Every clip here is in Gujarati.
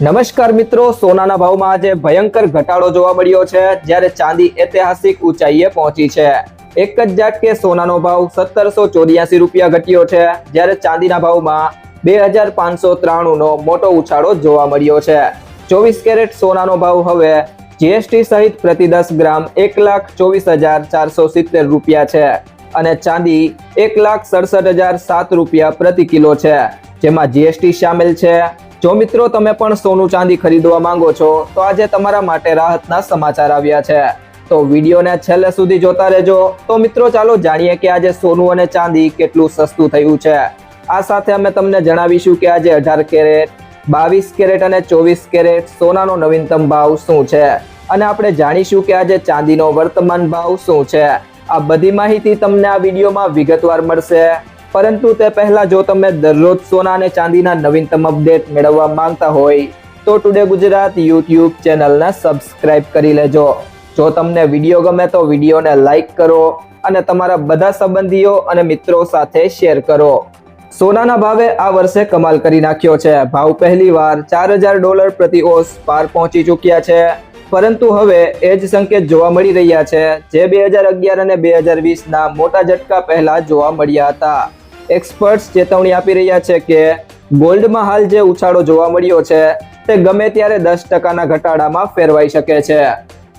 નમસ્કાર મિત્રો, સોનાના ભાવમાં આજે ભયંકર ઘટાડો જોવા મળ્યો છે, જ્યારે ચાંદી ઐતિહાસિક ઊંચાઈએ પહોંચી છે. એક જ ઝાટકે સોનાનો ભાવ સત્તરસો ચોર્યાસી રૂપિયા ઘટ્યો છે, જ્યારે ચાંદીના ભાવમાં બે હજાર પાંચસો ત્રાણુંનો મોટો ઉછાળો જોવા મળ્યો છે. ચોવીસ કેરેટ સોનાનો ભાવ હવે જીએસટી સહિત પ્રતિ દસ ગ્રામ એક લાખ ચોવીસ હજાર ચારસો સિત્તેર રૂપિયા છે અને ચાંદી એક લાખ સડસઠ હજાર સાત રૂપિયા પ્રતિ કિલો છે, જેમાં જીએસટી સામેલ છે. જો મિત્રો તમે પણ સોનું ચાંદી ખરીદવા માંગો છો, તો આજે તમારા માટે રાહતના સમાચાર આવ્યા છે. તો વિડીયોને છેલ્લે સુધી જોતા રહેજો. તો મિત્રો, ચાલો જાણીએ કે આજે સોનું અને ચાંદી કેટલું સસ્તું થયું છે. આ સાથે અમે તમને જણાવીશું કે આજે અઢાર કેરેટ, બાવીસ કેરેટ અને ચોવીસ કેરેટ સોનાનો નવીનતમ ભાવ શું છે. અને આપણે જાણીશું કે આજે ચાંદીનો વર્તમાન ભાવ શું છે. આ બધી માહિતી તમને આ વિડીયોમાં વિગતવાર મળશે. પરંતુ તે પહેલા જો તમે દરરોજ સોના અને ચાંદીના નવીનતમ અપડેટ મેળવવા માંગતા હોય, તો ટુડે ગુજરાત યુટ્યુબ ચેનલને સબસ્ક્રાઇબ કરી લેજો. જો તમને વીડિયો ગમે તો વિડીયોને લાઇક કરો અને તમારા બધા સંબંધીઓ અને મિત્રો સાથે શેર કરો. સોનાના ભાવે આ વર્ષે કમાલ કરી નાખ્યો છે. ભાવ પહેલી વાર ચાર હજાર ડોલર પ્રતિ ઓસ પાર પહોંચી ચૂક્યા છે. પરંતુ હવે એ જ સંકેત જોવા મળી રહ્યા છે. જે બે હજાર અગિયાર અને બે હજાર વીસના મોટા ઝટકા પહેલા જોવા મળ્યા હતા. એક્સપર્ટ્સ ચેતવણી આપી રહ્યા છે કે ગોલ્ડમાં હાલ જે ઉછાળો જોવા મળ્યો છે, તે ગમે ત્યારે દસ ટકાના ઘટાડામાં ફેરવાઈ શકે છે.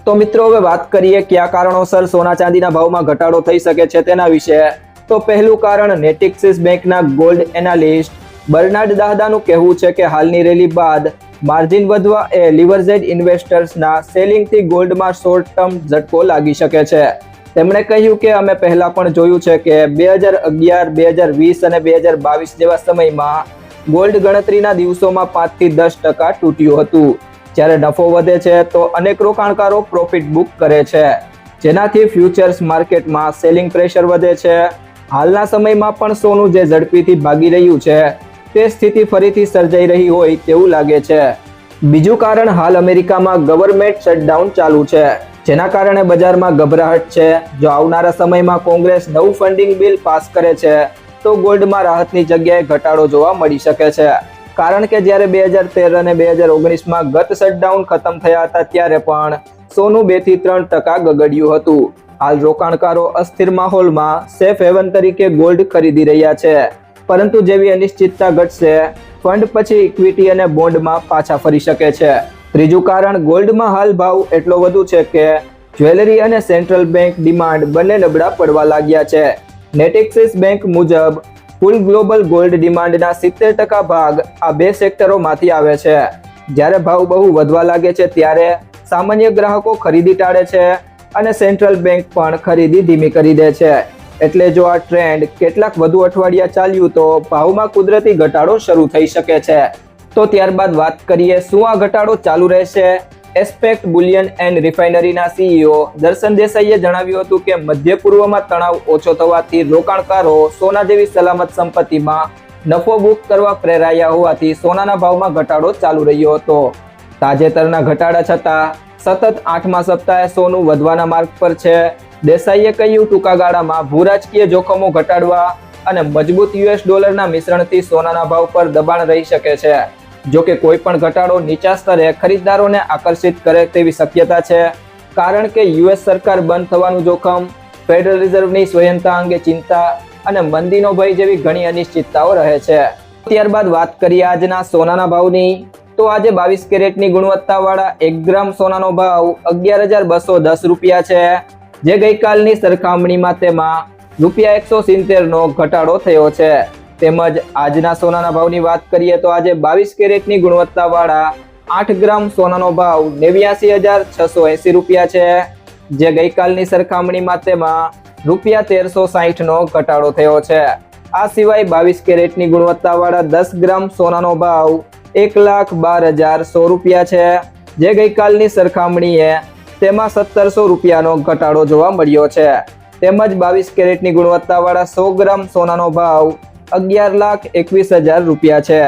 તો મિત્રો, હવે વાત કરીએ કયા કારણોસર સોના ચાંદીના ભાવમાં ઘટાડો થઈ શકે છે તેના વિશે. તો પહેલું કારણ નેટિક્સિસ બેંકના ગોલ્ડ એનાલિસ્ટ બર્નાર્ડ દાહદાનું કહેવું છે કે હાલની રેલી બાદ માર્જિન વધવા એ લિવરઝેડ ઇન્વેસ્ટર્સના સેલિંગથી ગોલ્ડમાં શોર્ટ ટર્મ ઝટકો લાગી શકે છે. તેમણે કહ્યું કે અમે પહેલા પણ જોયું છે કે બે હજાર અગિયાર, બે હજાર વીસ અને બે હજાર બાવીસ જેવા સમયમાં ગોલ્ડ ગણતરીના દિવસોમાં પાંચથી દસ ટકા તૂટ્યું હતું. જ્યારે નફો વધે છે તો અનેક રોકાણકારો પ્રોફિટ બુક કરે છે. જેનાથી ફ્યુચર્સ માર્કેટમાં સેલિંગ પ્રેશર વધે છે. હાલના સમયમાં પણ સોનું જે ઝડપીથી ભાગી રહ્યું છે, તે સ્થિતિ ફરીથી સર્જાઈ રહી હોય તેવું લાગે છે. બીજું કારણ હાલ અમેરિકામાં ગવર્મેન્ટ શટડાઉન ચાલુ છે. જેના કારણે બજારમાં ગભરાહટ છે. જો આવનારા સમયમાં કોંગ્રેસ નવું ફંડિંગ બિલ પાસ કરે છે, તો ગોલ્ડમાં રાહતની જગ્યાએ ઘટાડો જોવા મળી શકે છે. કારણ કે જ્યારે બે હજાર તેર અને બે હજાર ઓગણીસમાં ગત શટડાઉન ખતમ થયા હતા, ત્યારે પણ સોનું બેથી ત્રણ ટકા ગગડ્યું હતું. હાલ રોકાણકારો અસ્થિર માહોલમાં સેફ હેવન તરીકે ગોલ્ડ ખરીદી રહ્યા છે. પરંતુ જેવી અનિશ્ચિતતા ઘટશે ફંડ પછી ઇક્વિટી અને બોન્ડમાં પાછા ફરી શકે છે. ત્રીજું કારણ, ગોલ્ડમાં હાલ ભાવ એટલો વધુ છે કે જ્વેલરી અને સેન્ટ્રલ બેંક ડિમાન્ડ બંને નબળા પડવા લાગ્યા છે. નેટેક્સિસ બેંક મુજબ, કુલ ગ્લોબલ ગોલ્ડ ડિમાન્ડના સિત્તેર ટકા ભાગ આ બે સેક્ટરોમાંથી આવે છે. જ્યારે ભાવ બહુ વધવા લાગે છે ત્યારે સામાન્ય ગ્રાહકો ખરીદી ટાળે છે અને સેન્ટ્રલ બેંક પણ ખરીદી ધીમી કરી દે છે. એટલે જો આ ટ્રેન્ડ કેટલાક વધુ અઠવાડિયા ચાલ્યું તો ભાવમાં કુદરતી ઘટાડો શરૂ થઈ શકે છે. તો ત્યારબાદ વાત કરીએ શું આ ઘટાડો ચાલુ રહેશે? એસ્પેક્ટ બુલિયન એન્ડ રિફાઇનરીના સીઈઓ દર્શન દેસાઈએ જણાવ્યું હતું કે મધ્ય પૂર્વમાં તણાવ ઓછો થવાથી રોકાણકારો સોના જેવી સલામત સંપત્તિમાં નફો બુક કરવા પ્રેરાયા હોવાથી સોનાના ભાવમાં ઘટાડો ચાલુ રહ્યો હતો. તાજેતરના ઘટાડા છતાં સતત આઠમા સપ્તાહે સોનું વધવાના માર્ગ પર છે. દેસાઈએ કહ્યું ટૂંકા ગાળામાં ભૂરાજકીય જોખમો ઘટાડવા અને મજબૂત યુએસ ડોલરના મિશ્રણથી સોનાના ભાવ પર દબાણ રહી શકે છે. જો કે કોઈ પણ ઘટાડો નીચા સ્તરે ખરીદદારોને આકર્ષિત કરે તેવી શક્યતા છે. કારણ કે યુએસ સરકાર બંધ થવાનું જોખમ, ફેડરલ રિઝર્વની સ્વયંતા અંગે ચિંતા અને મંદીનો ભય જેવી ઘણી અનિશ્ચિતતાઓ રહે છે. ત્યારબાદ વાત કરીએ આજના સોનાના ભાવની. તો આજે બાવીસ કેરેટની ગુણવત્તાવાળા એક ગ્રામ સોનાનો ભાવ અગિયાર હજાર બસો દસ રૂપિયા છે, જે ગઈકાલની સરખામણીમાં તેમાં રૂપિયા એકસો સિત્તેરનો ઘટાડો થયો છે. તેમજ આજના સોનાના ભાવની વાત કરીએ તો આજે બાવીસ કેરેટની ગુણવત્તાવાળા આઠ ગ્રામ સોનાનો ભાવ નેવ્યાસી હજાર છસો એંસી રૂપિયા છે, જે ગઈકાલની સરખામણીમાં તેમાં રૂપિયા તેરસો સાહીઠનો ઘટાડો થયો છે. આ સિવાય બાવીસ કેરેટની ગુણવત્તાવાળા દસ ગ્રામ સોનાનો ભાવ એક લાખ બાર હજાર સો રૂપિયા છે, જે ગઈકાલની સરખામણીએ તેમાં સત્તરસો રૂપિયાનો ઘટાડો જોવા મળ્યો છે. તેમજ બાવીસ કેરેટની ગુણવત્તાવાળા સો ગ્રામ સોનાનો ભાવ અગિયાર લાખ એકવીસ હજાર રૂપિયા છે.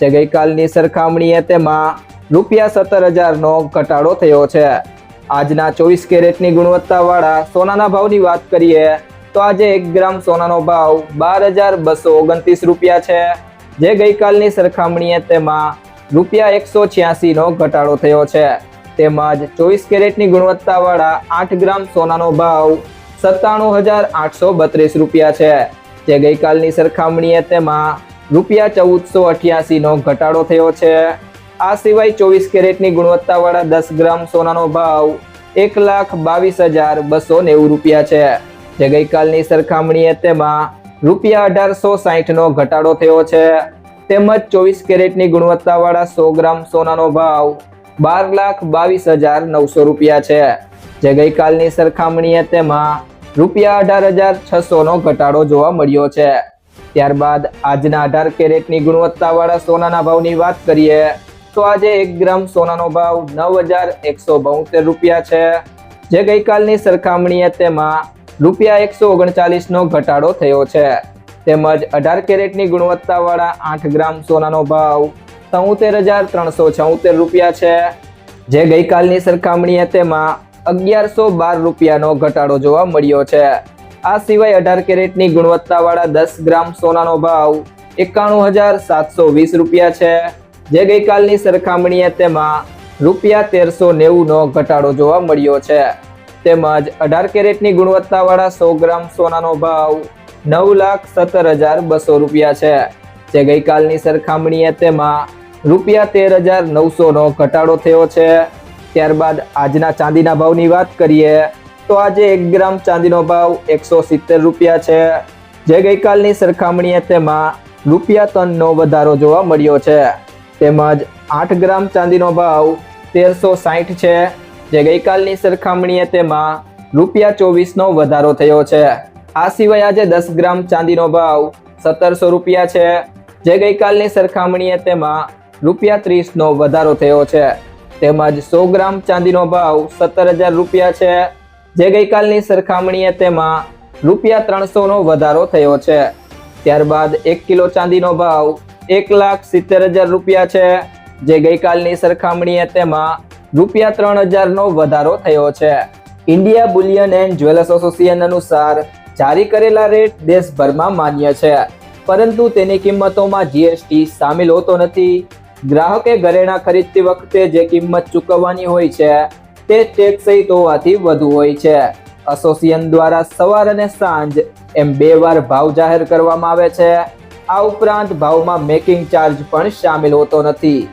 જે ગઈકાલની સરખામણીએ તેમાં રૂપિયા સત્તર હજારનો ઘટાડો થયો છે. આજના ચોવીસ કેરેટની ગુણવત્તાવાળા સોનાના ભાવની વાત કરીએ, તો આજે એક ગ્રામ સોનાનો ભાવ બાર હજાર બસો ઓગણત્રીસ રૂપિયા છે. જે ગઈકાલની સરખામણીએ તેમાં રૂપિયા એકસો છ્યાસીનો ઘટાડો થયો છે. તેમજ ચોવીસ કેરેટની ગુણવત્તાવાળા આઠ ગ્રામ સોનાનો ભાવ સત્તાણું હજાર આઠસો બત્રીસ રૂપિયા છે. જે ગઈકાલની સરખામણીએ તેમાં રૂપિયા ચૌદસો અઠ્યાસીનો ઘટાડો થયો છે. આ સિવાય ચોવીસ કેરેટની ગુણવત્તાવાળા દસ ગ્રામ સોનાનો ભાવ એક લાખ બાવીસ હજાર બસો નેવું રૂપિયા છે. જે ગઈકાલની સરખામણીએ તેમાં રૂપિયા અઢારસો સાહીઠનો ઘટાડો થયો છે. તેમજ ચોવીસ કેરેટની ગુણવત્તાવાળા સો ગ્રામ સોનાનો ભાવ બાર લાખ બાવીસ હજાર નવસો રૂપિયા છે. જે ગઈકાલની સરખામણીએ તેમાં રૂપિયા અઢાર હજાર છસોનો ઘટાડો જોવા મળ્યો છે. ત્યારબાદ આજના અઢાર કેરેટની ગુણવત્તાવાળા સોનાના ભાવની વાત કરીએ, તો આજે એક ગ્રામ સોનાનો ભાવ નવ હજાર એકસો બોતેર રૂપિયા છે. જે ગઈકાલની સરખામણીએ તેમાં રૂપિયા એકસો ઓગણચાલીસનો ઘટાડો થયો છે. તેમજ અઢાર કેરેટની ગુણવત્તાવાળા આઠ ગ્રામ સોનાનો ભાવ તોતેર હજાર ત્રણસો છોતેર રૂપિયા છે. જે ગઈકાલની સરખામણીએ તેમાં અગિયારસો બાર રૂપિયાનો ઘટાડો જોવા મળ્યો છે. આ સિવાય અઢાર કેરેટની ગુણવત્તાવાળા દસ ગ્રામ સોનાનો ભાવ એકાણું હજાર સાતસો વીસ રૂપિયા છે. જે ગઈકાલની સરખામણીએ તેમાં રૂપિયા તેરસો નેવુંનો ઘટાડો જોવા મળ્યો છે. તેમજ અઢાર કેરેટની ગુણવત્તાવાળા સો ગ્રામ સોનાનો ભાવ નવ લાખ સત્તર હજાર બસો રૂપિયા છે. જે ગઈકાલની સરખામણીએ તેમાં રૂપિયા તેર હજાર નવસોનો ઘટાડો થયો છે. ત્યારબાદ આજના ચાંદીના ભાવની વાત કરીએ, તો આજે એક ગ્રામ ચાંદીનો ભાવ એકસો સિત્તેર રૂપિયા છે. જે ગઈકાલની સરખામણીએ તેમાં રૂપિયા ટનનો વધારો જોવા મળ્યો છે. તેમજ આઠ ગ્રામ ચાંદીનો ભાવ તેરસો સાહીઠ છે. જે ગઈકાલની સરખામણીએ તેમાં રૂપિયા ચોવીસનો વધારો થયો છે. આ સિવાય આજે દસ ગ્રામ ચાંદીનો ભાવ સત્તરસો રૂપિયા છે. જે ગઈકાલની સરખામણીએ તેમાં રૂપિયા ત્રીસનો વધારો થયો છે. તેમજ સો ગ્રામ ચાંદીનો ભાવ સત્તર હજાર રૂપિયા છે. જે ગઈકાલની સરખામણીએ તેમાં રૂપિયા ત્રણસોનો વધારો થયો છે. ત્યારબાદ એક કિલો ચાંદીનો ભાવ એક લાખ સિત્તેર હજાર રૂપિયા છે. જે ગઈકાલની સરખામણીએ તેમાં રૂપિયા ત્રણ હજારનો વધારો થયો છે. India bullion and jewellers association અનુસાર જારી કરેલા રેટ દેશભરમાં માન્ય છે. પરંતુ તેની કિંમતોમાં જીએસટી સામેલ હોતો નથી. ગ્રાહકે ઘરેણાં ખરીદતી વખતે જે કિંમત ચૂકવવાની હોય છે, તે ટેક્સ સહિત હોવાથી વધુ હોય છે. એસોસિએશન દ્વારા સવાર અને સાંજ એમ બે વાર ભાવ જાહેર કરવામાં આવે છે. આ ઉપરાંત ભાવમાં મેકિંગ ચાર્જ પણ સામેલ હોતો નથી.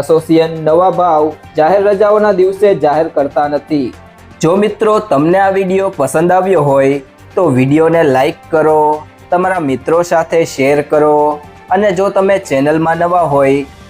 એસોસિએશન નવા ભાવ જાહેર રજાઓના દિવસે જાહેર કરતા નથી. જો મિત્રો તમને આ વીડિયો પસંદ આવ્યો હોય, તો વિડીયોને લાઈક કરો, તમારા મિત્રો સાથે શેર કરો અને જો તમે ચેનલમાં નવા હોય